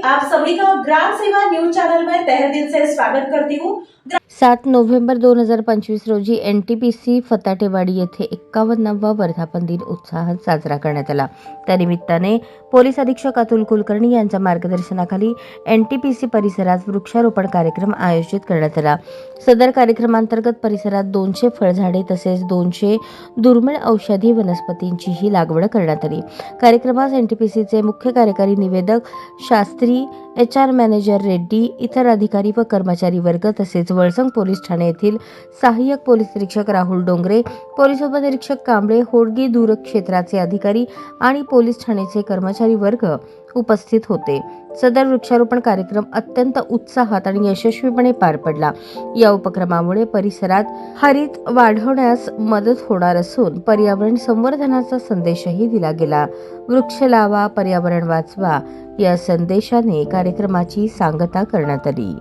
आप सभी का ग्राम सेवा न्यूज चैनल में तहे दिल से स्वागत करती हूँ। सात नोव्हेंबर दोन हजार पंचवीस रोजी N T P C Fatatewadi येथे एक्कावन्नावा वर्धापन दिन उत्साहात साजरा करण्यात आला. त्यानिमित्ताने पोलीस अधीक्षक अतुल कुलकर्णी यांच्या मार्गदर्शनाखाली एन टी पी सी परिसरात वृक्षारोपण कार्यक्रम आयोजित करण्यात आला. सदर कार्यक्रमांतर्गत परिसरात दोनशे फळझाडे तसेच दोनशे दुर्मिळ औषधी वनस्पतींचीही लागवड करण्यात आली. कार्यक्रमास एन टी पी सीचे मुख्य कार्यकारी निवेदक Shastri H R manager Reddy इतर अधिकारी व कर्मचारी वर्ग तसेच वळसंग पोलीस ठाणे येथील सहाय्यक पोलीस निरीक्षक राहुल डोंगरे पोलीस उपनिरीक्षक कांबळे होडगी दूरक्षेत्राचे अधिकारी आणि पोलीस ठाण्याचे कर्मचारी वर्ग उपस्थित होते. सदर वृक्षारोपण कार्यक्रम अत्यंत उत्साहात आणि यशस्वीपणे पार पडला. या उपक्रमामुळे परिसरात हरित वाढवण्यास मदत होणार असून पर्यावरण संवर्धनाचा संदेशही दिला गेला. वृक्ष लावा पर्यावरण वाचवा या संदेशाने कार्यक्रमाची सांगता करण्यात आली.